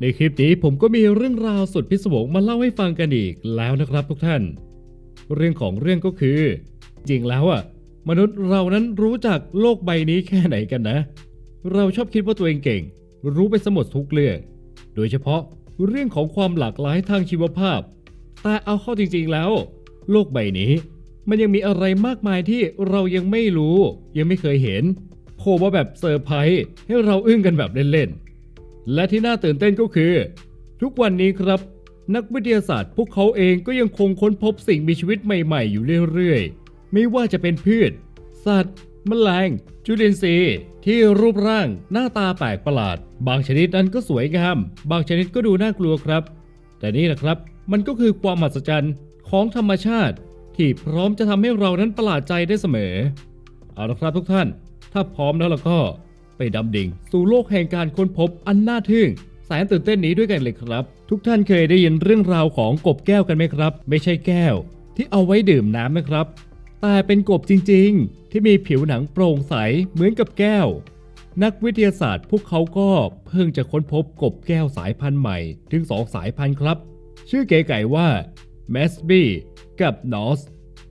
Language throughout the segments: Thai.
ในคลิปนี้ผมก็มีเรื่องราวสุดพิศวงมาเล่าให้ฟังกันอีกแล้วนะครับทุกท่าน เรื่องของเรื่องก็คือ จริงแล้วอะ มนุษย์เรานั้นรู้จักโลกใบนี้แค่ไหนกันนะ เราชอบคิดว่าตัวเองเก่ง รู้ไปสมหมดทุกเรื่อง โดยเฉพาะเรื่องของความหลากหลายทางชีวภาพ แต่เอาเข้าจริงๆแล้ว โลกใบนี้ มันยังมีอะไรมากมายที่เรายังไม่รู้ ยังไม่เคยเห็นโผล่มาแบบเซอร์ไพรส์ให้เราอึ้งกันแบบเล่นๆ และที่น่าตื่นเต้นก็คือ ทุกวันนี้ครับ นักวิทยาศาสตร์พวกเขาเองก็ยังคงค้นพบสิ่งมีชีวิตใหม่ๆ อยู่เรื่อยๆ ไม่ว่าจะเป็นพืช สัตว์แมลงจุลินทรีย์ ที่รูปร่างหน้าตาแปลกประหลาด บางชนิดนั้นก็สวยงาม บางชนิดก็ดูน่ากลัวครับ แต่นี่นะครับ มันก็คือความมหัศจรรย์ของธรรมชาติ ที่พร้อมจะทำให้เรานั้นประหลาดใจได้เสมอ เอาละครับทุกท่าน ถ้าพร้อมแล้วล่ะก็ ไปดำดิ่ง สู่โลกแห่งการค้นพบอันน่าทึ่งแสนตื่นเต้นนี้ด้วยกันเลยครับ ทุกท่านเคยได้ยินเรื่องราวของกบแก้วกันไหมครับ ไม่ใช่แก้ว ที่เอาไว้ดื่มน้ำนะครับ แต่เป็นกบจริงๆ ที่มีผิวหนังโปร่งใสเหมือนกับแก้ว นักวิทยาศาสตร์พวกเขาก็เพิ่งจะค้นพบกบแก้วสายพันธุ์ใหม่ถึงสองสายพันธุ์ครับ ชื่อเก๋ไก่ว่าแมสบี้กับนอส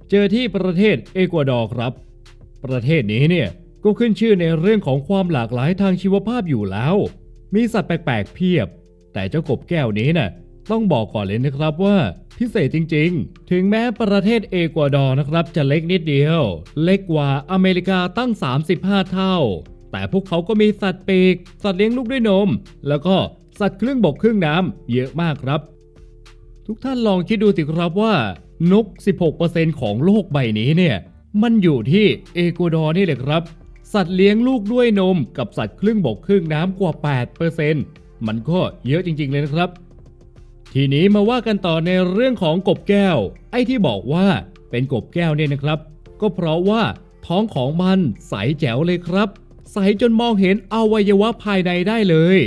เจอที่ประเทศเอกวาดอร์ครับ ประเทศนี้เนี่ย ก็ขึ้นชื่อในเรื่องของความหลากหลายทางชีวภาพอยู่แล้ว มีสัตว์แปลกๆเพียบ แต่เจ้ากบแก้วนี้น่ะต้องบอกก่อนเลยนะครับว่าพิเศษจริงๆ ถึงแม้ประเทศเอกวาดอร์นะครับ จะเล็กนิดเดียว เล็กกว่าอเมริกาตั้ง 35 เท่า แต่พวกเขาก็มีสัตว์ปีก สัตว์เลี้ยงลูกด้วยนม แล้วก็สัตว์ครึ่งบกครึ่งน้ำเยอะมากครับ ทุกท่านลองคิดดูสิครับว่า นก 16%ของโลกใบนี้เนี่ย มันอยู่ที่เอกวาดอร์นี่แหละครับ สัตว์เลี้ยงลูกด้วยนมกับสัตว์ครึ่งบกครึ่งน้ำกว่า 8%มันก็เยอะจริง ๆ เลยนะครับ ทีนี้มาว่ากันต่อในเรื่องของกบแก้ว ไอ้ที่บอกว่าเป็นกบแก้วเนี่ยนะครับ ก็เพราะว่าท้องของมันใสแจ๋วเลยครับ ใสจนมองเห็นอวัยวะภายในได้เลย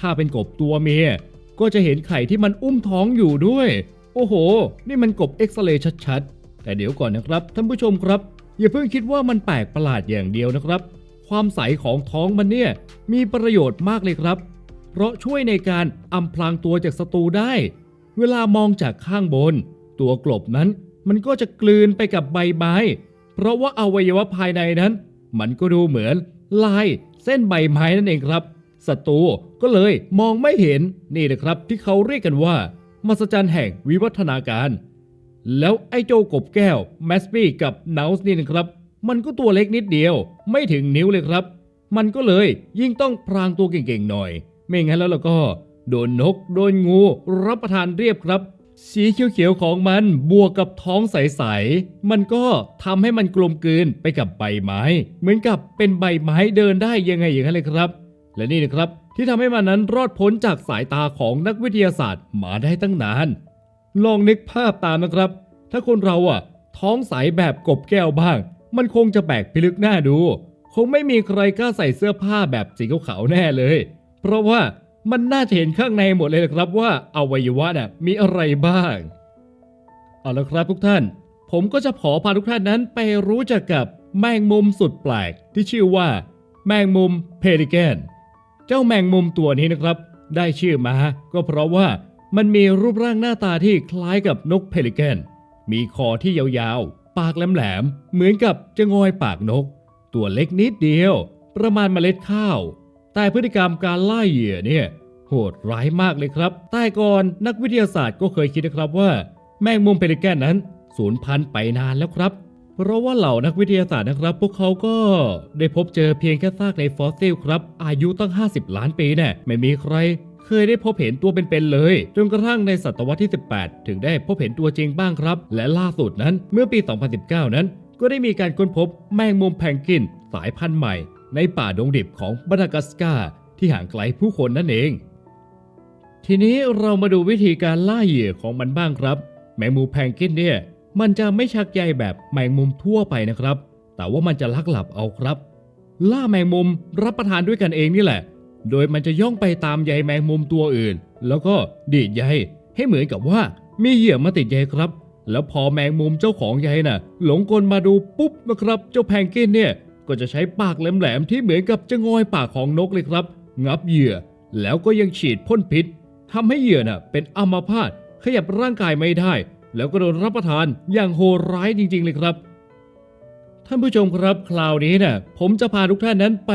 ถ้าเป็นกบตัวเมียก็จะเห็นไข่ที่มันอุ้มท้องอยู่ด้วย โอ้โห นี่มันกบเอ็กซเรย์ชัดๆ แต่เดี๋ยวก่อนนะครับท่านผู้ชมครับ อย่าเพิ่งคิดว่ามันแปลกประหลาดอย่างเดียวนะครับ ความใสของท้องมันเนี่ยมีประโยชน์มากเลยครับ เพราะช่วยในการอำพรางตัวจากศัตรูได้ เวลามองจากข้างบน ตัวกลบนั้นมันก็จะกลืนไปกับใบไม้ เพราะว่าอวัยวะภายในนั้น มันก็ดูเหมือนลายเส้นใบไม้นั่นเองครับศัตรูก็เลยมองไม่เห็นนี่นะครับที่เขาเรียกกันว่า มหัศจรรย์แห่งวิวัฒนาการ แล้วไอ้โจกบแก้วแมสปี้กับเนลส์นี่นะครับ มันก็ตัวเล็กนิดเดียว ไม่ถึงนิ้วเลยครับ มันก็เลยยิ่งต้องพรางตัวเก่งๆหน่อย ไม่งั้นแล้วเราก็ โดนนก โดนงู รับประทานเรียบครับ สีเขียวๆของมันบวกกับท้องใสๆมันก็ทำให้มันกลมกลืนไปกับใบไม้ เหมือนกับเป็นใบไม้เดินได้ยังไงอย่างนั้นเลยครับ และนี่นะครับที่ทำให้มันนั้นรอดพ้นจากสายตาของนักวิทยาศาสตร์มาได้ตั้งนาน ลองนึกภาพตามนะครับ ถ้าคนเราอะ ท้องใสแบบกบแก้วบ้าง มันคงจะแปลกพิลึกหน้าดู คงไม่มีใครกล้าใส่เสื้อผ้าแบบสีขาวๆแน่เลย เพราะว่ามันน่าจะเห็นข้างในหมดเลยนะครับว่าอวัยวะน่ะมีอะไรบ้าง เอาละครับทุกท่าน ผมก็จะขอพาทุกท่านนั้นไปรู้จักกับแมงมุมสุดแปลกที่ชื่อว่า แมงมุมเพริแกน เจ้าแมงมุมตัวนี้นะครับ ได้ชื่อมา ก็เพราะว่ามันมีรูปร่างหน้าตาที่คล้ายกับนกเพลิแกน มีคอที่ยาว ปากแหลมๆ เหมือนกับจะงอยปากนก ตัวเล็กนิดเดียว ประมาณเมล็ดข้าว แต่พฤติกรรมการล่าเหยื่อเนี่ยโหดร้ายมากเลยครับ แต่ก่อนนักวิทยาศาสตร์ก็เคยคิดนะครับว่า แมงมุมเพลิแกนนั้นสูญพันธุ์ไปนานแล้วครับ เพราะว่าเหล่านักวิทยาศาสตร์นะครับ พวกเขาก็ได้พบเจอเพียงแค่ซากในฟอสซิลครับ อายุตั้ง 50 ล้านปีแน่ไม่มีใคร เคยได้พบเห็นตัวเป็นๆเลย จนกระทั่งในศตวรรษที่ 18 ถึงได้พบเห็นตัวจริงบ้างครับ และล่าสุดนั้นเมื่อปี 2019 นั้น ก็ได้มีการค้นพบแมงมุมแพงกิน สายพันธุ์ใหม่ ในป่าดงดิบของมาดากัสการ์ที่ห่างไกลผู้คนนั่นเอง ทีนี้เรามาดูวิธีการล่าเหยื่อของมันบ้างครับ แมงมุมแพงกินเนี่ยมันจะไม่ชักใยแบบแมงมุมทั่วไปนะครับ แต่ว่ามันจะลักหลับเอาครับ ล่าแมงมุมรับประทานด้วยกันเองนี่แหละ โดยมันจะย่องไปตามใยแมงมุมตัวอื่น แล้วก็ดีดใยให้เหมือนกับว่ามีเหยื่อมาติดใยครับ แล้วพอแมงมุมเจ้าของใยน่ะ หลงกลมาดูปุ๊บนะครับ เจ้าแพงกินเนี่ยก็จะใช้ปากแหลมๆที่เหมือนกับจะงอยปากของนกเลยครับ งับเหยื่อ แล้วก็ยังฉีดพ่นพิษทำให้เหยื่อน่ะเป็นอัมพาตขยับร่างกายไม่ได้ แล้วก็โดนรับประทานอย่างโหดร้ายจริง ๆ เลยครับท่านผู้ชมครับคราวนี้น่ะผมจะพาทุกท่านนั้นไป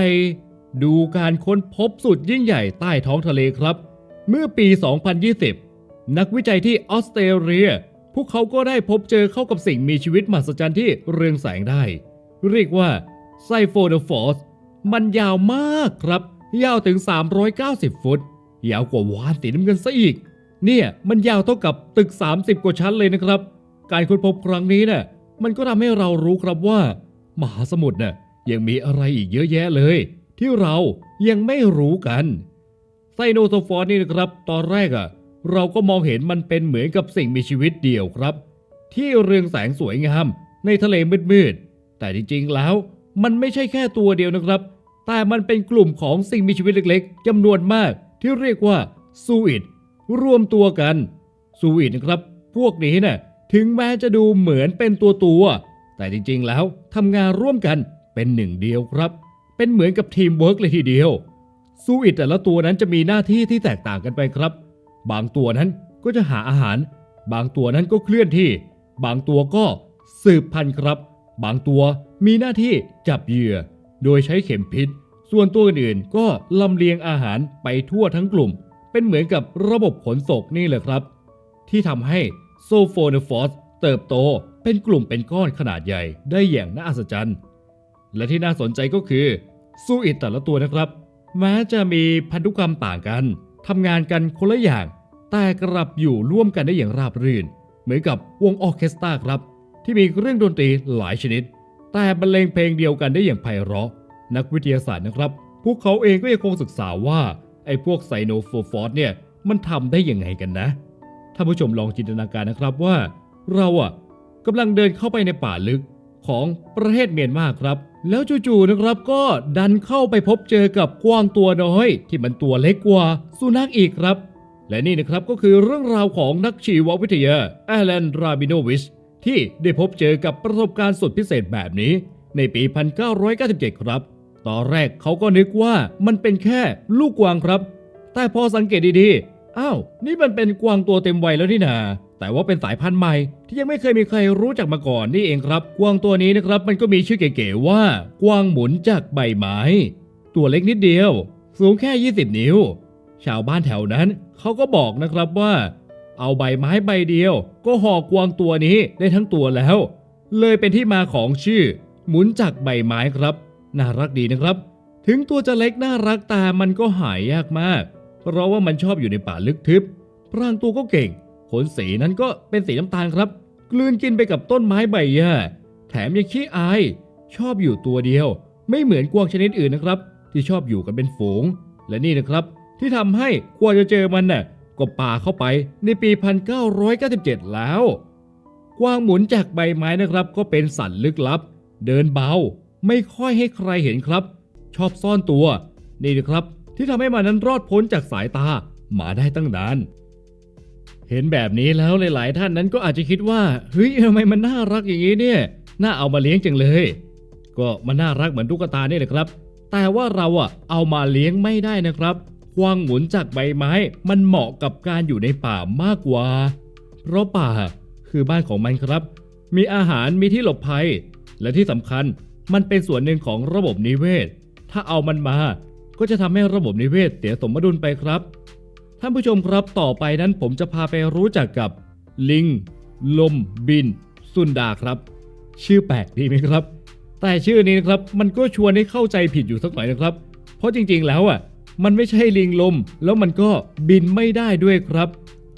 ดูการค้นพบสุดยิ่งใหญ่ใต้ท้องทะเลครับ เมื่อปี 2020 นักวิจัยที่ออสเตรเลีย พวกเขาก็ได้พบเจอเข้ากับสิ่งมีชีวิตมหัศจรรย์ที่เรืองแสงได้ เรียกว่าไซโฟเดฟอสมันยาวมากครับ ยาวถึง 390 ฟุต ยาวกว่าวานสีน้ำเงินซะอีก เนี่ยมันยาวเท่ากับตึก 30 กว่าชั้นเลยนะครับ การค้นพบครั้งนี้น่ะมันก็ทำให้เรารู้ครับว่า มหาสมุทรน่ะยังมีอะไรอีกเยอะแยะเลย ที่เรายังไม่รู้กันไซโนโซฟอร์นี่นะครับ ตอนแรกอะ่ะเราก็มองเห็นมันเป็นเหมือนกับสิ่งมีชีวิตเดียวครับ ที่เรืองแสงสวยงาม ในทะเลมืดๆแต่จริงๆแล้ว มันไม่ใช่แค่ตัวเดียวนะครับ แต่มันเป็นกลุ่มของสิ่งมีชีวิตเล็กๆจำนวนมากที่เรียกว่าซูอิดรวมตัวกันซูอิดนะครับ พวกนี้น่ะถึงแม้จะดูเหมือนเป็นตัวตัวๆแต่จริงๆแล้วทำงานร่วมกันเป็นหนึ่งเดียวครับ เป็นเหมือนกับทีมเวิร์กเลยทีเดียว ซูอิดแต่ละตัวนั้นจะมีหน้าที่ที่แตกต่างกันไปครับ บางตัวนั้นก็จะหาอาหาร บางตัวนั้นก็เคลื่อนที่ บางตัวก็สืบพันธุ์ครับ บางตัวมีหน้าที่จับเหยื่อ โดยใช้เข็มพิษ ส่วนตัวอื่นๆก็ลำเลียงอาหารไปทั่วทั้งกลุ่ม เป็นเหมือนกับระบบขนส่งนี่แหละครับ ที่ทำให้โซโฟเนฟอสเติบโตเป็นกลุ่มเป็นก้อนขนาดใหญ่ได้อย่างน่าอัศจรรย์ และที่น่าสนใจก็คือ ซูอิดแต่ละตัวนะครับ แม้จะมีพันธุกรรมต่างกันทำงานกันคนละอย่าง แต่กลับอยู่ร่วมกันได้อย่างราบรื่น เหมือนกับวงออเคสตราครับ ที่มีเครื่องดนตรีหลายชนิด แต่บรรเลงเพลงเดียวกันได้อย่างไพเราะ นักวิทยาศาสตร์นะครับ พวกเขาเองก็ยังคงศึกษาว่าไอ้พวกไซโนโฟฟอสเนี่ยมันทำได้ยังไงกันนะท่านผู้ชมลองจินตนาการนะครับว่า เราอะกำลังเดินเข้าไปในป่าลึกของประเทศเมียนมาครับ แล้วจู่ๆนะครับก็ดันเข้าไปพบเจอกับกวางตัวน้อย ที่มันตัวเล็กกว่าสุนัขอีกครับ และนี่นะครับก็คือเรื่องราวของนักชีววิทยาแอลเลนราบิโนวิชที่ได้พบเจอกับประสบการณ์สุดพิเศษแบบนี้ ในปี 1997 ครับ ตอนแรกเขาก็นึกว่ามันเป็นแค่ลูกกวางครับ แต่พอสังเกตดีๆ อ้าว นี่มันเป็นกวางตัวเต็มวัยแล้วนี่นา แต่ว่าเป็นสายพันธุ์ใหม่ที่ยังไม่เคยมีใครรู้จักมาก่อนนี่เองครับ กวางตัวนี้นะครับ มันก็มีชื่อเก๋ๆว่า กวางหมุนจากใบไม้ ตัวเล็กนิดเดียว สูงแค่ 20 นิ้ว ชาวบ้านแถวนั้นเขาก็บอกนะครับว่า เอาใบไม้ใบเดียว ก็ห่อกวางตัวนี้ได้ทั้งตัวแล้ว เลยเป็นที่มาของชื่อ หมุนจากใบไม้ครับ น่ารักดีนะครับ ถึงตัวจะเล็กน่ารักแต่มันก็หายยากมาก เพราะว่ามันชอบอยู่ในป่าลึกทึบพรางตัวก็เก่ง ขนสีนั้นก็เป็นสีน้ำตาลครับ กลืนกินไปกับต้นไม้ใบหญ้าแถมยังขี้อาย ชอบอยู่ตัวเดียว ไม่เหมือนกวางชนิดอื่นนะครับ ที่ชอบอยู่กันเป็นฝูง และนี่นะครับ ที่ทำให้กว่าจะเจอมันน่ะก็ป่าเข้าไปในปี 1997 แล้ว กวางหมุนจากใบไม้นะครับ ก็เป็นสัตว์ลึกลับ เดินเบา ไม่ค่อยให้ใครเห็นครับ ชอบซ่อนตัว นี่นะครับ ที่ทำให้มันนั้นรอดพ้นจากสายตามาได้ตั้งนาน เห็นแบบนี้แล้วหลาย ๆ ท่านนั้นก็อาจจะคิดว่าเฮ้ยทำไมมันน่ารักอย่างนี้เนี่ยน่าเอามาเลี้ยงจังเลย ก็มันน่ารักเหมือนตุ๊กตาเนี่ยแหละครับ แต่ว่าเราอะเอามาเลี้ยงไม่ได้นะครับกวางหมุนจากใบไม้ มันเหมาะกับการอยู่ในป่ามากกว่า เพราะป่าคือบ้านของมันครับ มีอาหารมีที่หลบภัย และที่สำคัญมันเป็นส่วนหนึ่งของระบบนิเวศ ถ้าเอามันมา ก็จะทำให้ระบบนิเวศเสียสมดุลไปครับ ท่านผู้ชมครับต่อไปนั้นผมจะพาไปรู้จักกับ ลิง ลม บิน สุนดาครับ ชื่อแปลกดีไหมครับ แต่ชื่อนี้นะครับมันก็ชวนให้เข้าใจผิดอยู่สักหน่อยนะครับ เพราะจริงๆแล้วอะมันไม่ใช่ลิงลม แล้วมันก็บินไม่ได้ด้วยครับ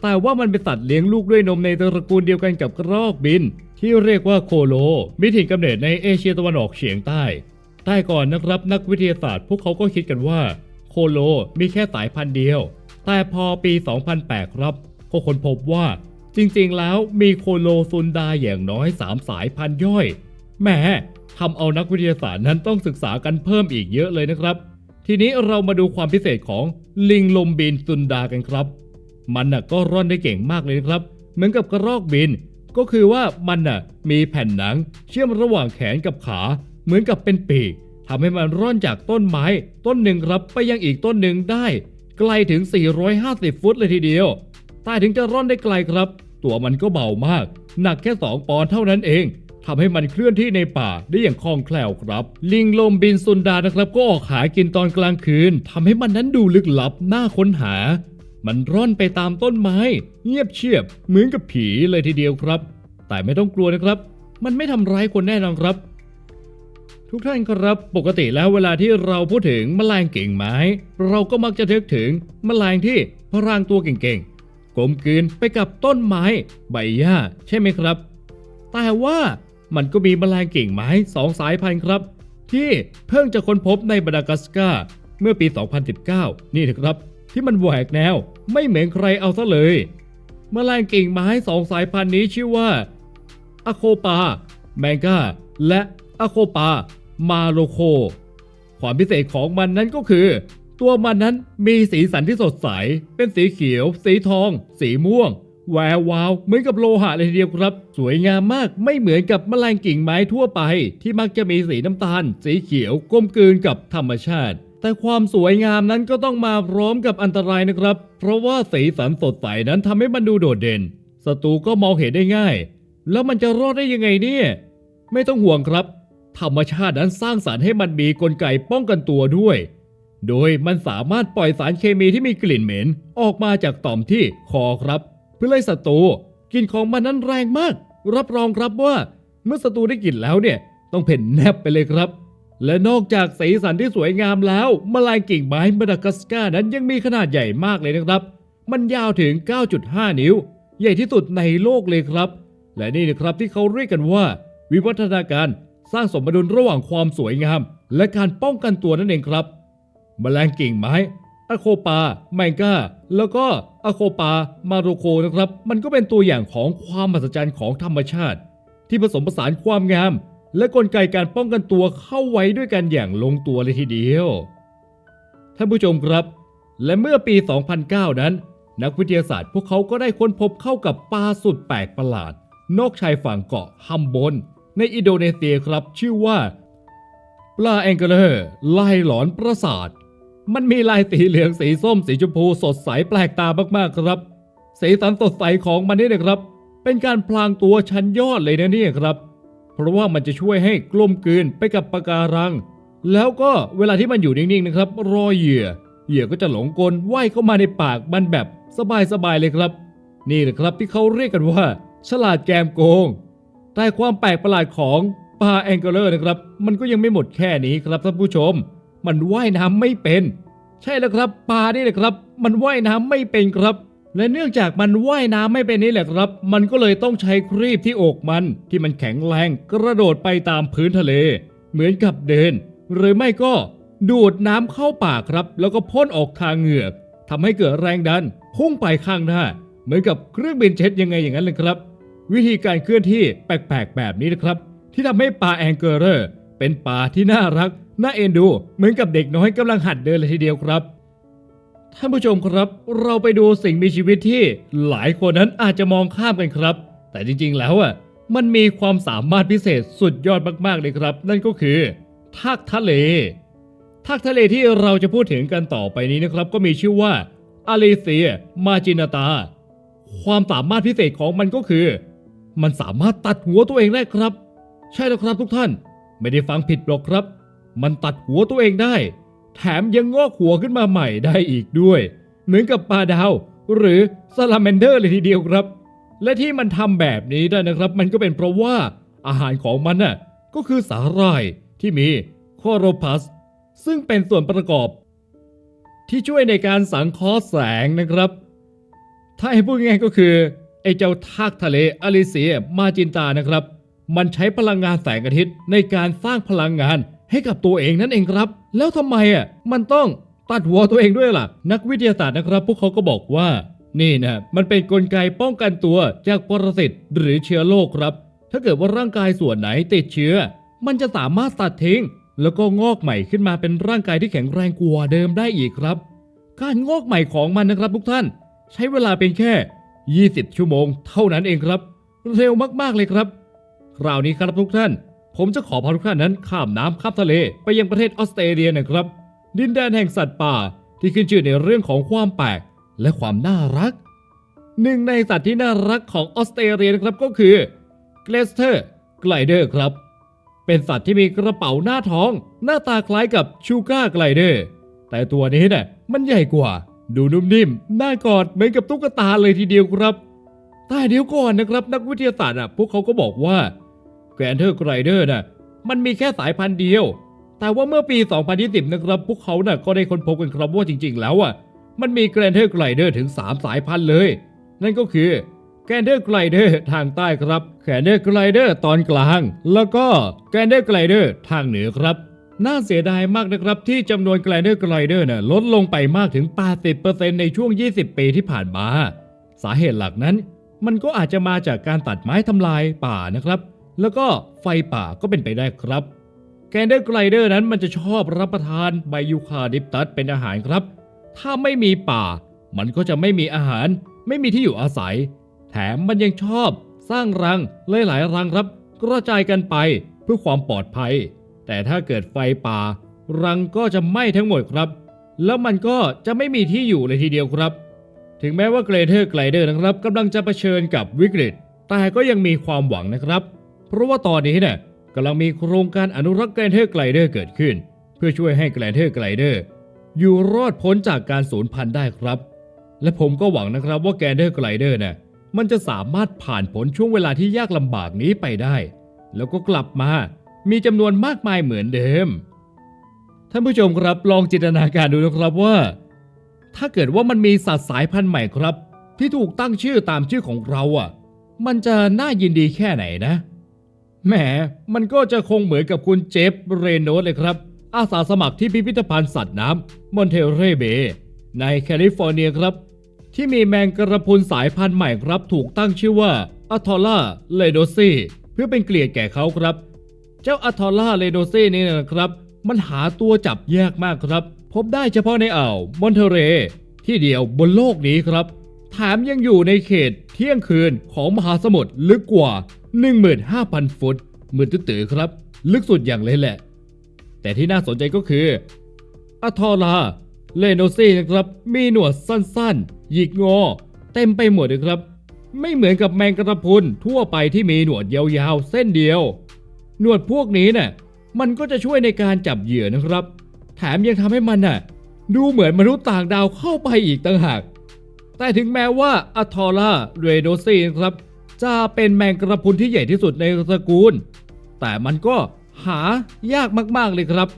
แต่ว่ามันเป็นสัตว์เลี้ยงลูกด้วยนมในตระกูลเดียวกันกับกระรอกบิน ที่เรียกว่าโคโล มีถิ่นกำเนิดในเอเชียตะวันออกเฉียงใต้ แต่ก่อนนะครับนักวิทยาศาสตร์พวกเขาก็คิดกันว่า โคโลมีแค่สายพันธุ์เดียว แต่พอปี 2008 ครับก็ค้นพบว่าจริงๆ แล้วมีโคโลซุนดาอย่างน้อย 3 สายพันธุ์ย่อยแหมทำเอานักวิทยาศาสตร์นั้นต้องศึกษากันเพิ่มอีกเยอะเลยนะครับ ทีนี้เรามาดูความพิเศษของลิงลมบินซุนดากันครับ มันน่ะก็ร่อนได้เก่งมากเลยนะครับ เหมือนกับกระรอกบิน ก็คือว่ามันน่ะมีแผ่นหนังเชื่อมระหว่างแขนกับขา เหมือนกับเป็นปีกทำให้มันร่อนจากต้นไม้ ต้นหนึ่งครับไปยังอีกต้นหนึ่งได้ ไกลถึง 450 ฟุตเลยทีเดียวแต่ถึงจะร่อนได้ไกลครับ ตัวมันก็เบามาก หนักแค่ 2 ปอนด์เท่านั้นเองทำให้มันเคลื่อนที่ในป่าได้อย่างคล่องแคล่วครับ ลิงลมบินซุนดานะครับก็ออกหากินตอนกลางคืนทำให้มันนั้นดูลึกลับน่าค้นหา มันร่อนไปตามต้นไม้ เงียบเชียบเหมือนกับผีเลยทีเดียวครับ แต่ไม่ต้องกลัวนะครับ มันไม่ทำร้ายคนแน่นอนครับ ทุกท่านครับปกติแล้วเวลาที่เราพูดถึงแมลงเก่งไม้ เราก็มักจะนึกถึงแมลงที่พรางตัวเก่งๆกลมกลืนไปกับต้นไม้ใบหญ้า ใช่ไหมครับ แต่ว่ามันก็มีแมลงเก่งไม้สองสายพันธุ์ครับ ที่เพิ่งจะค้นพบในมาดากัสกาเมื่อปี 2019 นี่นะครับ ที่มันแหวกแนวไม่เหมือนใครเอาซะเลยแมลงกิ่งไม้สองสายพันธุ์นี้ชื่อว่าอะโคปา แมงกาและ อะโคปา มาโลโค ความพิเศษของมันนั้นก็คือ ตัวมันนั้นมีสีสันที่สดใส เป็นสีเขียว สีทอง สีม่วง แวววาวเหมือนกับโลหะเลยทีเดียวครับ สวยงามมากไม่เหมือนกับแมลงกิ่งไม้ทั่วไป ที่มักจะมีสีน้ำตาล สีเขียวกลมกลืนกับธรรมชาติแต่ความสวยงามนั้นก็ต้องมาพร้อมกับอันตรายนะครับ เพราะว่าสีสันสดใสนั้นทำให้มันดูโดดเด่น ศัตรูก็มองเห็นได้ง่าย แล้วมันจะรอดได้ยังไงเนี่ย ไม่ต้องห่วงครับ ธรรมชาตินั้นสร้างสารรค์ให้มันมีกลไกป้องกันตัวด้วย โดยมันสามารถปล่อยสารเคมีที่มีกลิ่นเหม็น ออกมาจากต่อมที่คอครับ เพื่อไล่ศัตรูกลิ่นของมันนั้นแรงมาก รับรองครับว่าเมื่อศัตรูได้กลิ่นแล้วเนี่ยต้องเพ่นแนบไปเลยครับ และนอกจากสีสันที่สวยงามแล้วแมลงกิ่งไม้มาดากัสการ์นั้นยังมีขนาดใหญ่มากเลยนะครับ มันยาวถึง 9.5 นิ้ว ใหญ่ที่สุดในโลกเลยครับ และนี่นะครับที่เขาเรียกกันว่า วิวัฒนาการ สร้างสมดุลระหว่างความสวยงาม และการป้องกันตัวนั่นเองครับแมลงกิ่งไม้อะโคปาแมงกาแล้วก็อะโคปามาโรโคนะครับ มันก็เป็นตัวอย่างของความมหัศจรรย์ของธรรมชาติ ที่ผสมผสานความงาม และกลไกการป้องกันตัวเข้าไว้ด้วยกันอย่างลงตัวเลยทีเดียว ท่านผู้ชมครับ และเมื่อปี 2009 นั้น นักวิทยาศาสตร์พวกเขาก็ได้ค้นพบเข้ากับปลาสุดแปลกประหลาด นอกชายฝั่งเกาะฮัมบน ในอินโดนีเซียครับชื่อว่าปลาแองเกลเลอร์ลายหลอนประสาท มันมีลายสีเหลืองสีส้มสีชมพูสดใสแปลกตามากๆครับ สีสันสดใสของมันนี่นะครับ เป็นการพลางตัวชั้นยอดเลยนะเนี่ยครับ เพราะว่ามันจะช่วยให้กลมกลืนไปกับปะการัง แล้วก็เวลาที่มันอยู่นิ่งๆนะครับ รอเหยื่อ เหยื่อก็จะหลงกลว่ายเข้ามาในปากมันแบบสบายๆเลยครับ นี่แหละครับที่เขาเรียกกันว่า ฉลาดแกมโกง แต่ความแปลกประหลาดของปลาแองเกเลอร์นะครับ มันก็ยังไม่หมดแค่นี้ครับท่านผู้ชม มันว่ายน้ำไม่เป็น ใช่แล้วครับปลานี่แหละครับ มันว่ายน้ำไม่เป็นครับ และเนื่องจากมันว่ายน้ำไม่เป็นนี่แหละครับ มันก็เลยต้องใช้ครีบที่อกมันที่มันแข็งแรงกระโดดไปตามพื้นทะเล เหมือนกับเดิน หรือไม่ก็ดูดน้ำเข้าปากครับ แล้วก็พ่นออกทางเหงือกทำให้เกิดแรงดันพุ่งไปข้างหน้า เหมือนกับเครื่องบินเจ็ตยังไงอย่างนั้นเลยครับ วิธีการเคลื่อนที่แปลกๆแบบนี้นะครับ ที่ทำให้ปลาแองเกอร์เรอร์เป็นปลาที่น่ารัก น่าเอ็นดู เหมือนกับเด็กน้อยกำลังหัดเดินเลยทีเดียวครับ ท่านผู้ชมครับ เราไปดูสิ่งมีชีวิตที่หลายคนนั้นอาจจะมองข้ามกันครับ แต่จริงๆแล้วอะมันมีความสามารถพิเศษสุดยอดมากๆเลยครับ นั่นก็คือทากทะเลทากทะเลที่เราจะพูดถึงกันต่อไปนี้นะครับ ก็มีชื่อว่าอาเลเซียมาจินาตา ความสามารถพิเศษของมันก็คือ มันสามารถตัดหัวตัวเองได้ครับ ใช่แล้วครับทุกท่าน ไม่ได้ฟังผิดหรอกครับ มันตัดหัวตัวเองได้ แถมยังงอกหัวขึ้นมาใหม่ได้อีกด้วย เหมือนกับปลาดาว หรือซาลาแมนเดอร์เลยทีเดียวครับ และที่มันทำแบบนี้ได้นะครับ มันก็เป็นเพราะว่าอาหารของมันน่ะก็คือสาหร่ายที่มีโคโรพัส ซึ่งเป็นส่วนประกอบ ที่ช่วยในการสังเคราะห์แสงนะครับ ถ้าให้พูดง่ายก็คือ ไอ้เจ้าทากทะเลอลิเซียมาจินตานะครับ มันใช้พลังงานแสงอาทิตย์ในการสร้างพลังงานให้กับตัวเองนั่นเองครับ แล้วทำไมอะมันต้องตัดหัวตัวเองด้วยล่ะ นักวิทยาศาสตร์นะครับ พวกเขาก็บอกว่า นี่นะมันเป็นนกลไกป้องกันตัวจากปรสิตหรือเชื้อโรคครับ ถ้าเกิดว่าร่างกายส่วนไหนติดเชื้อ มันจะสามารถตัดทิ้ง แล้วก็งอกใหม่ขึ้นมาเป็นร่างกายที่แข็งแรงกว่าเดิมได้อีกครับ การงอกใหม่ของมันนะครับทุกท่าน ใช้เวลาเป็นแค่ 20 ชั่วโมงเท่านั้นเองครับ เร็วมากๆเลยครับ คราวนี้ครับทุกท่าน ผมจะขอพาทุกท่านนั้นข้ามน้ำข้ามทะเลไปยังประเทศออสเตรเลียนะครับ ดินแดนแห่งสัตว์ป่าที่ขึ้นชื่อในเรื่องของความแปลกและความน่ารัก หนึ่งในสัตว์ที่น่ารักของออสเตรเลียนะครับก็คือเกลสเตอร์ไกลเดอร์ครับ เป็นสัตว์ที่มีกระเป๋าหน้าท้อง หน้าตาคล้ายกับชูการ์ไกลเดอร์แต่ตัวนี้เนี่ยมันใหญ่กว่า ดูนุ่มนิ่มน่ากอดเหมือนกับตุ๊กตาเลยทีเดียวครับแต่เดี๋ยวก่อนนะครับ นักวิทยาศาสตร์อะพวกเขาก็บอกว่าแกรนเทอร์ไกรเดอร์น่ะมันมีแค่สายพันธุ์เดียว แต่ว่าเมื่อปี 2020นะครับ พวกเขาน่ะก็ได้ค้นพบกันครับว่าจริง ๆ แล้วอะมันมีแกรนเทอร์ไกรเดอร์ถึง 3 สายพันธุ์เลย นั่นก็คือแกรนเทอร์ไกรเดอร์ทางใต้ครับแกรนเทอร์ไกรเดอร์ตอนกลาง แล้วก็แกรนเทอร์ไกรเดอร์ทางเหนือครับ น่าเสียดายมากนะครับที่จำนวนแกรนเทอร์ไกรเดอร์น่ะลดลงไปมากถึง 80%ในช่วง 20 ปีที่ผ่านมา สาเหตุหลักนั้น มันก็อาจจะมาจากการตัดไม้ทำลายป่านะครับ แล้วก็ไฟป่าก็เป็นไปได้ครับแกนเดอร์ไกลเดอร์นั้นมันจะชอบรับประทานใบยูคาลิปตัสเป็นอาหารครับ ถ้าไม่มีป่า มันก็จะไม่มีอาหาร ไม่มีที่อยู่อาศัย แถมมันยังชอบ สร้างรังหลายๆรังครับ กระจายกันไปเพื่อความปลอดภัย แต่ถ้าเกิดไฟป่า รังก็จะไหม้ทั้งหมดครับ แล้วมันก็จะไม่มีที่อยู่เลยทีเดียวครับ ถึงแม้ว่าเกรเทอร์ไกลเดอร์นะครับกำลังจะเผชิญกับวิกฤต แต่ก็ยังมีความหวังนะครับ เพราะว่าตอนนี้เนี่ยกำลังมีโครงการอนุรักษ์แกรเทอร์ไกลเดอร์เกิดขึ้น เพื่อช่วยให้แกรเทอร์ไกลเดอร์อยู่รอดพ้นจากการสูญพันธุ์ได้ครับ และผมก็หวังนะครับว่าแกรเทอร์ไกลเดอร์เนี่ยมันจะสามารถผ่านผลช่วงเวลาที่ยากลำบากนี้ไปได้ แล้วก็กลับมา มีจำนวนมากมายเหมือนเดิม ท่านผู้ชมครับลองจินตนาการดูนะครับว่า ถ้าเกิดว่ามันมีสัตว์สายพันธุ์ใหม่ครับ ที่ถูกตั้งชื่อตามชื่อของเราอะ มันจะน่ายินดีแค่ไหนนะแหมมันก็จะคงเหมือนกับคุณเจฟเรโนสเลยครับ อาสาสมัครที่พิพิธภัณฑ์สัตว์น้ำมอนเทเรเบในแคลิฟอร์เนียครับ ที่มีแมงกระพุนสายพันธุ์ใหม่ครับ ถูกตั้งชื่อว่าอัทอล่าเลโดซีเพื่อเป็นเกลียดแก่เขาครับ เจ้าอัทอล่าเลโดเซีนี่นะครับ มันหาตัวจับยากมากครับ พบได้เฉพาะในอ่าวมอนเทเร ที่เดียวบนโลกนี้ครับแถมยังอยู่ในเขตเที่ยงคืนของมหาสมุทรลึกกว่า 15,000 ฟุตมือตื้อครับ ลึกสุดอย่างเลยแหละ แต่ที่น่าสนใจก็คืออะทอลาเลโนซีนะครับ มีหนวดสั้นๆ หยิกงอ เต็มไปหมดเลยครับ ไม่เหมือนกับแมงกระพรุนทั่วไปที่มีหนวดยาวๆ เส้นเดียว หนวดพวกนี้น่ะมันก็จะช่วยในการจับเหยื่อนะครับ แถมยังทำให้มันน่ะ ดูเหมือนมนุษย์ต่างดาวเข้าไปอีกต่างหาก แต่ถึงแม้ว่าอะทอร่าเรโดซีนะครับ จะเป็นแมงกระพุนที่ใหญ่ที่สุดในตระกูล แต่มันก็หายากมากๆเลยครับ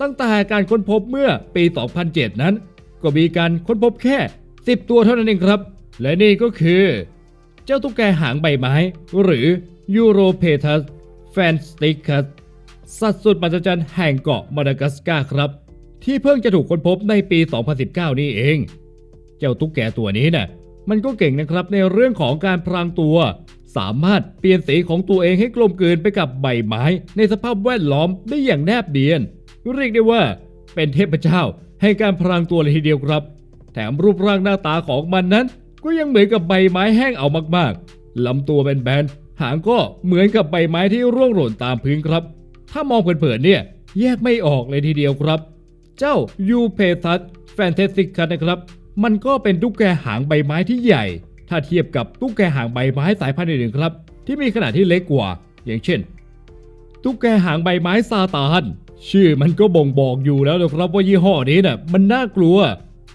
ตั้งแต่การค้นพบเมื่อปี 2007 นั้น ก็มีการค้นพบแค่ 10 ตัวเท่านั้นเองครับ และนี่ก็คือ เจ้าตุ๊กแกหางใบไม้ หรือยูโรเพทัส แฟนสติกคัสสัตว์สุดมหัศจรรย์แห่งเกาะมาดากัสการ์ครับ ที่เพิ่งจะถูกค้นพบในปี 2019 นี่เอง เจ้าตุ๊กแกตัวนี้น่ะมันก็เก่งนะครับในเรื่องของการพรางตัว สามารถเปลี่ยนสีของตัวเองให้กลมกลืนไปกับใบไม้ ในสภาพแวดล้อมได้อย่างแนบเนียน เรียกได้ว่าเป็นเทพเจ้าให้การพรางตัวเลยทีเดียวครับ แถมรูปร่างหน้าตาของมันนั้น ก็ยังเหมือนกับใบไม้แห้งเอามากๆลำตัวเป็นแบนๆ หางก็เหมือนกับใบไม้ที่ร่วงหล่นตามพื้นครับ ถ้ามองเผินๆเนี่ยแยกไม่ออกเลยทีเดียวครับ เจ้ายูเพทัสแฟนเทสติกคันะครับ มันก็เป็นตุ๊กแกหางใบไม้ที่ใหญ่ ถ้าเทียบกับตุ๊กแกหางใบไม้สายพันธุ์อื่นๆครับ ที่มีขนาดที่เล็กกว่า อย่างเช่น ตุ๊กแกหางใบไม้ซาตานชื่อมันก็บ่งบอกอยู่แล้วนะครับว่ายี่ห้อนี้น่ะมันน่ากลัว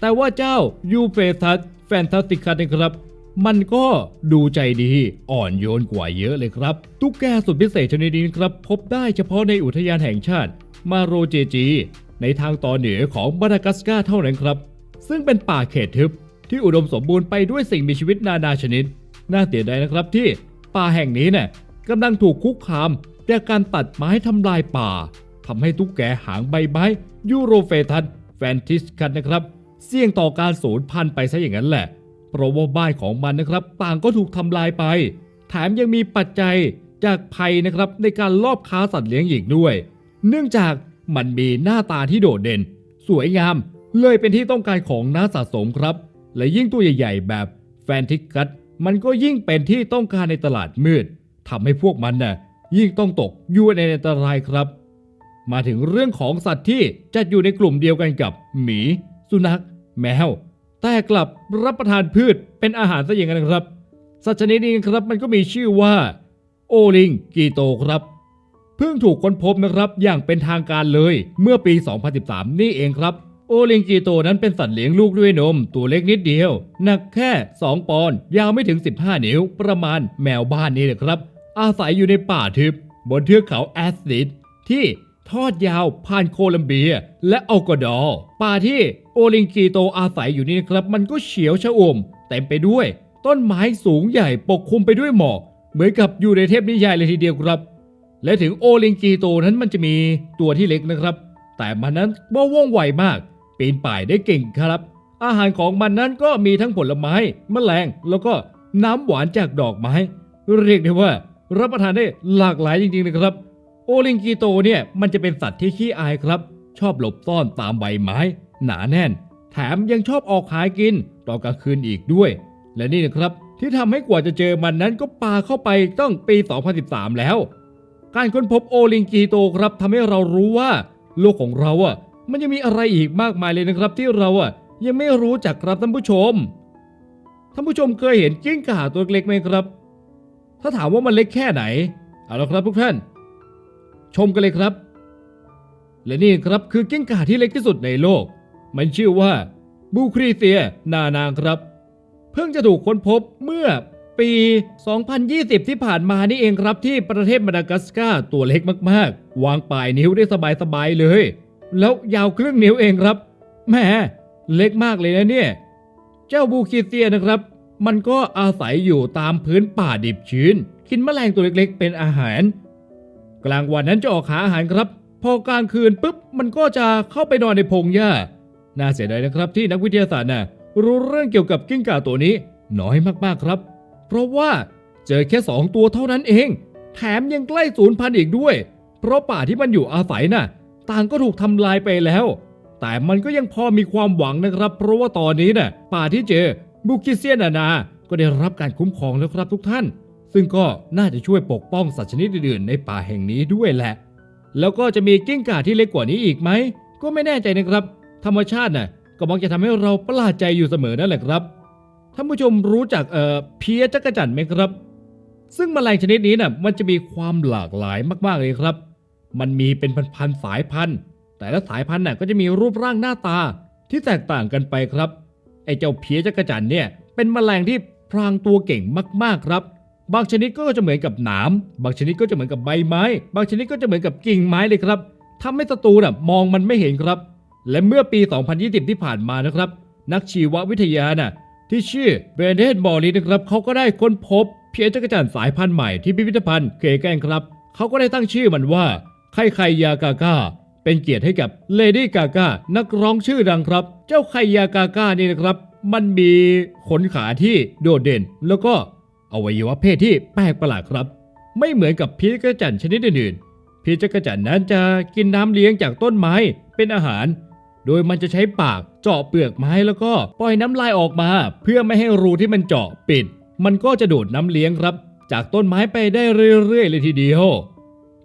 แต่ว่าเจ้ายูเฟทัสแฟนตาติคัสนะครับ มันก็ดูใจดีอ่อนโยนกว่าเยอะเลยครับ ตุ๊กแกสุดพิเศษชนิดนี้ครับ พบได้เฉพาะในอุทยานแห่งชาติ มาโรเจจี ในทางตอนเหนือของมาดากัสการ์เท่านั้นครับ ซึ่งเป็นป่าเขตทึบ ที่อุดมสมบูรณ์ไปด้วยสิ่งมีชีวิตนานาชนิด น่าเสียดายนะครับที่ป่าแห่งนี้เนี่ยกำลังถูกคุกคามจากการตัดไม้ทำลายป่าทำให้ตุ๊กแกหางใบไม้ ยูโรเฟทัสแฟนติสกันนะครับ เสี่ยงต่อการสูญพันธุ์ไปซะอย่างนั้นแหละ เพราะว่าบ้านของมันนะครับ ต่างก็ถูกทำลายไป แถมยังมีปัจจัยจากภัยนะครับในการลอบค้าสัตว์เลี้ยงอีกด้วย เนื่องจากมันมีหน้าตาที่โดดเด่น สวยงามเลยเป็นที่ต้องการของนักสะสมครับ และยิ่งตัวใหญ่ๆ แบบแฟนติกัสมันก็ยิ่งเป็นที่ต้องการในตลาดมืดทำให้พวกมันน่ะยิ่งต้องตกอยู่ในอันตรายครับ มาถึงเรื่องของสัตว์ที่จัดอยู่ในกลุ่มเดียวกันกับ หมี สุนัข แมว แต่กลับรับประทานพืชเป็นอาหารซะอย่างนั้นครับ สัตว์ชนิดนี้ครับมันก็มีชื่อว่า โอลิงกีโตครับ เพิ่งถูกค้นพบนะครับอย่างเป็นทางการเลยเมื่อปี 2013 นี่เองครับ โอลิงกีโตนั้นเป็นสัตว์เลี้ยงลูกด้วยนม ตัวเล็กนิดเดียว หนักแค่ 2 ปอนด์ยาวไม่ถึง 15 นิ้ว ประมาณแมวบ้านนี่แหละครับ อาศัยอยู่ในป่าทึบบนเทือกเขาแอสซิดที่ ทอดยาวผ่านโคลัมเบีย และเอลกวาดอร์ป่าที่โอลิงกีโตอาศัยอยู่นี่นะครับ มันก็เฉียวชะอมเต็มไปด้วย ต้นไม้สูงใหญ่ปกคลุมไปด้วยหมอกเหมือนกับอยู่ในเทพนิยายเลยทีเดียวครับ และถึงโอลิงกีโตนั้นมันจะมีตัวที่เล็กนะครับ แต่มันนั้นว่าว่องไวมาก ปีนป่ายได้เก่งครับ อาหารของมันนั้นก็มีทั้งผลไม้แมลง แล้วก็น้ำหวานจากดอกไม้ เรียกได้ว่า รับประทานได้หลากหลายจริงๆนะครับ โอลิงกีโตเนี่ยมันจะเป็นสัตว์ที่ขี้อายครับ ชอบหลบซ่อนตามใบไม้ หนาแน่น แถมยังชอบออกหากินตอนกลางคืนอีกด้วย และนี่นะครับที่ทำให้กว่าจะเจอมันนั้นก็ปาเข้าไปต้องปี 2013 แล้ว การค้นพบโอลิงกีโตครับทำให้เรารู้ว่าโลกของเราอะมันยังมีอะไรอีกมากมายเลยนะครับ ที่เราอะยังไม่รู้จักครับท่านผู้ชมท่านผู้ชมเคยเห็นกิ้งก่าตัวเล็กไหมครับ ถ้าถามว่ามันเล็กแค่ไหนเอาละครับทุกท่าน ชมกันเลยครับ และนี่ครับคือกิ้งก่าที่เล็กที่สุดในโลก มันชื่อว่าบูครีเซียนานางครับ เพิ่งจะถูกค้นพบเมื่อปี 2020 ที่ผ่านมานี่เองครับที่ประเทศมาดากัสการ์ตัวเล็กมากๆ วางปลายนิ้วได้สบายๆเลย แล้วยาวครึ่งนิ้วเองครับแหมเล็กมากเลยนะเนี่ย เจ้าบูคิเซียนะครับ มันก็อาศัยอยู่ตามพื้นป่าดิบชื้น กินแมลงตัวเล็กๆ เป็นอาหาร กลางวันนั้นจะออกหาอาหารครับ พอกลางคืนปุ๊บมันก็จะเข้าไปนอนในพงหญ้า น่าเสียดายนะครับที่นักวิทยาศาสตร์น่ะรู้เรื่องเกี่ยวกับกิ้งก่าตัวนี้น้อยมากๆครับ เพราะว่าเจอแค่ 2 ตัวเท่านั้นเอง แถมยังใกล้สูญพันธุ์อีกด้วย เพราะป่าที่มันอยู่อาศัยน่ะ ต่างก็ถูกทำลายไปแล้ว แต่มันก็ยังพอมีความหวังนะครับ เพราะว่าตอนนี้น่ะป่าที่เจอบุกิเซียนานา ก็ได้รับการคุ้มครองแล้วครับทุกท่าน ซึ่งก็น่าจะช่วยปกป้องสัตว์ชนิดอื่นๆในป่าแห่งนี้ด้วยแหละ แล้วก็จะมีกิ้งก่าที่เล็กกว่านี้อีกไหม ก็ไม่แน่ใจนะครับ ธรรมชาติน่ะก็มักจะทำให้เราประหลาดใจอยู่เสมอนั่นแหละครับ ท่านผู้ชมรู้จักเอ่อเพียจักรจั่นไหมครับ ซึ่งแมลงชนิดนี้น่ะมันจะมีความหลากหลายมากๆเลยครับ มันมีเป็นพันๆสายพันธุ์ แต่ละสายพันธุ์น่ะก็จะมีรูปร่างหน้าตาที่แตกต่างกันไปครับ ไอ้เจ้าเพียจักรจั่นเนี่ยเป็นแมลงที่พรางตัวเก่งมากๆครับ บางชนิดก็จะเหมือนกับหนาม บางชนิดก็จะเหมือนกับใบไม้ บางชนิดก็จะเหมือนกับกิ่งไม้เลยครับทำให้ศัตรูน่ะมองมันไม่เห็นครับ และเมื่อปี 2020 ที่ผ่านมานะครับ นักชีววิทยาน่ะที่ชื่อเบรนเดนบอลลีนะครับเขาก็ได้ค้นพบเพียจักรจันทร์สายพันธุ์ใหม่ที่พิพิธภัณฑ์เคแกนครับเขาก็ได้ตั้งชื่อมันว่าไข่ไข่ยากาก้าเป็นเกียรติให้กับเลดี้กาก้านักร้องชื่อดังครับ เจ้าไข่ยากาก้านี่นะครับ มันมีขนขาที่โดดเด่น แล้วก็ อวัยวะเพศที่แปลกประหลาดครับ ไม่เหมือนกับพีจักรจันชนิดอื่นๆพีจักรจันนั้นจะกินน้ำเลี้ยงจากต้นไม้เป็นอาหาร โดยมันจะใช้ปากเจาะเปลือกไม้แล้วก็ปล่อยน้ำลายออกมา เพื่อไม่ให้รูที่มันเจาะปิด มันก็จะดูดน้ำเลี้ยงครับ จากต้นไม้ไปได้เรื่อยๆเลยทีเดียว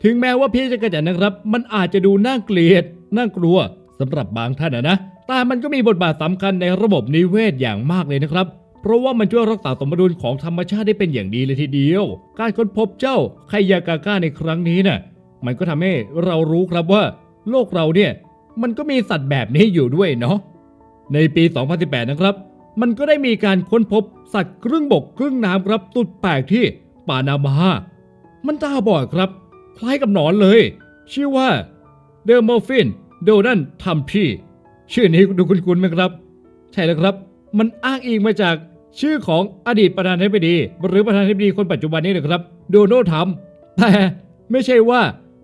ถึงแม้ว่าพีจักรจันนะครับ มันอาจจะดูน่าเกลียดน่ากลัวสำหรับบางท่านนะนะแต่มันก็มีบทบาทสำคัญในระบบนิเวศอย่างมากเลยนะครับ เพราะว่ามันช่วยรักษาสมดุลของธรรมชาติได้เป็นอย่างดีเลยทีเดียว การค้นพบเจ้าไคยากาก้าในครั้งนี้น่ะมันก็ทำให้เรารู้ครับว่า โลกเราเนี่ยมันก็มีสัตว์แบบนี้อยู่ด้วยเนาะในปี 2018 นะครับ มันก็ได้มีการค้นพบสัตว์ครึ่งบกครึ่งน้ำครับตุดแปลกที่ปานามา มันตาบอดครับ คล้ายกับหนอนเลย ชื่อว่าเดอร์มอฟินโดนันทัมพีชื่อนี้ดูคุ้นๆไหมครับ ใช่แล้วครับ มันอ้างอิงมาจาก ชื่อของอดีตประธานาธิบดี หรือประธานาธิบดีคนปัจจุบันนี้นะครับโดนัลด์ทรัมป์แต่ไม่ใช่ว่า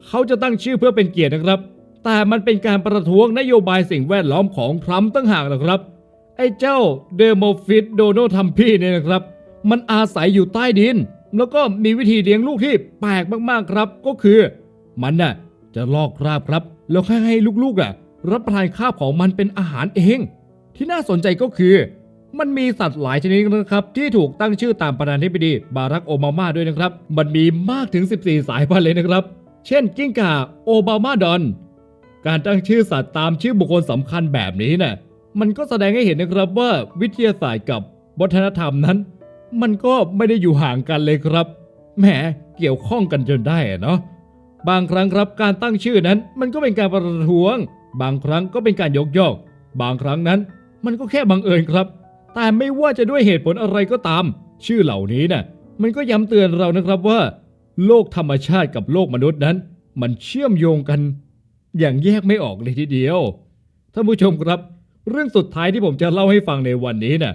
เขาจะตั้งชื่อเพื่อเป็นเกียรตินะครับ แต่มันเป็นการประท้วงนโยบายสิ่งแวดล้อมของทรัมป์ตั้งหากนะครับ ไอ้เจ้าเดโมฟิตโดนัลด์ทัมพี่เนี่ยนะครับ มันอาศัยอยู่ใต้ดิน แล้วก็มีวิธีเลี้ยงลูกที่แปลกมากๆครับ ก็คือ มันน่ะจะลอกคราบครับ แล้วค่ให้ลูกๆอะรับประทานคราบของมันเป็นอาหารเอง ที่น่าสนใจก็คือ มันมีสัตว์หลายชนิดนะครับที่ถูกตั้งชื่อตามประธานาธิบดีบารักโอบามาด้วยนะครับ มันมีมากถึง 14 สายพันธุ์เลยนะครับ เช่นกิ้งก่าโอบามาดอน การตั้งชื่อสัตว์ตามชื่อบุคคลสำคัญแบบนี้น่ะมันก็แสดงให้เห็นนะครับว่าวิทยาศาสตร์กับวัฒนธรรมนั้น มันก็ไม่ได้อยู่ห่างกันเลยครับแหมเกี่ยวข้องกันจนได้เนาะบางครั้งครับการตั้งชื่อนั้น มันก็เป็นการประท้วง บางครั้งก็เป็นการยกย่องบางครั้งนั้น มันก็แค่บังเอิญครับ แต่ไม่ว่าจะด้วยเหตุผลอะไรก็ตาม ชื่อเหล่านี้น่ะมันก็ย้ำเตือนเรานะครับว่า โลกธรรมชาติกับโลกมนุษย์นั้น มันเชื่อมโยงกัน อย่างแยกไม่ออกเลยทีเดียวท่านผู้ชมครับ เรื่องสุดท้ายที่ผมจะเล่าให้ฟังในวันนี้น่ะ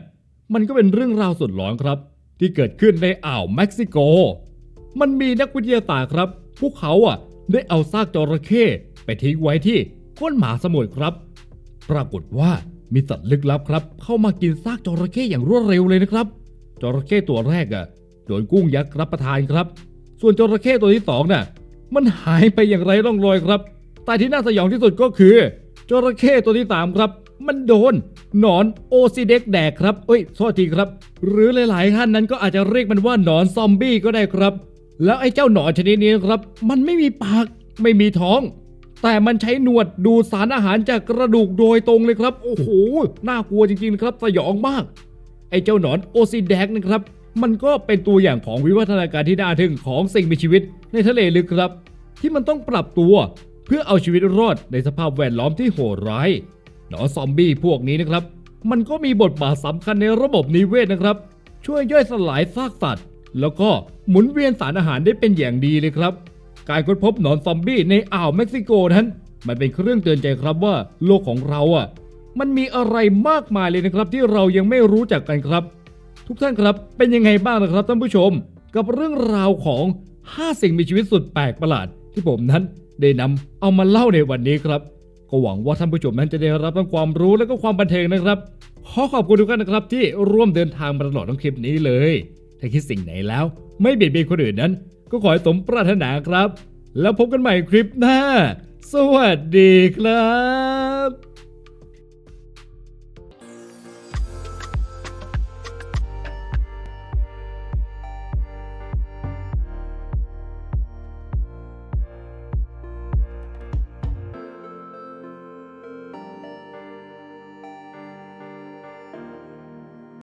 มันก็เป็นเรื่องราวสุดหลอนครับ ที่เกิดขึ้นในอ่าวเม็กซิโก มันมีนักวิทยาศาสตร์ครับ พวกเขาอะได้เอาซากจระเข้ไปทิ้งไว้ที่ก้นหมาสมุทรครับ ปรากฏว่า มีสัตว์ลึกลับครับ เข้ามากินซากจระเข้อย่างรวดเร็วเลยนะครับจระเข้ตัวแรกอะโดนกุ้งยักษ์รับประทานครับ ส่วนจระเข้ตัวที่สองน่ะ มันหายไปอย่างไรร่องรอยครับ แต่ที่น่าสยองที่สุดก็คือจระเข้ตัวที่สามครับ มันโดนหนอนโอซิเด็กแดกครับเอ้ยโทษทีครับ หรือหลาย ๆ ท่านนั้นก็อาจจะเรียกมันว่าหนอนซอมบี้ก็ได้ครับ แล้วไอ้เจ้าหนอนชนิดนี้ครับ มันไม่มีปากไม่มีท้อง แต่มันใช้หนวดดูดสารอาหารจากกระดูกโดยตรงเลยครับ โอ้โห น่ากลัวจริงๆครับ สยองมาก ไอ้เจ้าหนอนโอซิแดกนะครับ มันก็เป็นตัวอย่างของวิวัฒนาการที่น่าทึ่งของสิ่งมีชีวิตในทะเลลึกครับ ที่มันต้องปรับตัวเพื่อเอาชีวิตรอดในสภาพแวดล้อมที่โหดร้าย หนอนซอมบี้พวกนี้นะครับ มันก็มีบทบาทสำคัญในระบบนิเวศนะครับ ช่วยย่อยสลายซากสัตว์ แล้วก็หมุนเวียนสารอาหารได้เป็นอย่างดีเลยครับ การค้นพบหนอนซอมบี้ในอ่าวเม็กซิโกนั้น มันเป็นเครื่องเตือนใจครับว่าโลกของเราอะ มันมีอะไรมากมายเลยนะครับ ที่เรายังไม่รู้จักกันครับ ทุกท่านครับเป็นยังไงบ้างนะครับท่านผู้ชม กับเรื่องราวของ 5 สิ่งมีชีวิตสุดแปลกประหลาด ที่ผมนั้นได้นำเอามาเล่าในวันนี้ครับ ก็หวังว่าท่านผู้ชมนั้นจะได้รับทั้งความรู้และก็ความบันเทิงนะครับขอขอบคุณทุกท่านนะครับที่ร่วมเดินทางมาตลอดทั้งคลิปนี้เลย ถ้าคิดสิ่งไหนแล้ว ไม่เบียดเบียนคนอื่นนั้น ก็ขอให้สมปรารถนาครับ แล้วพบกันใหม่คลิปหน้า สวัสดีครับ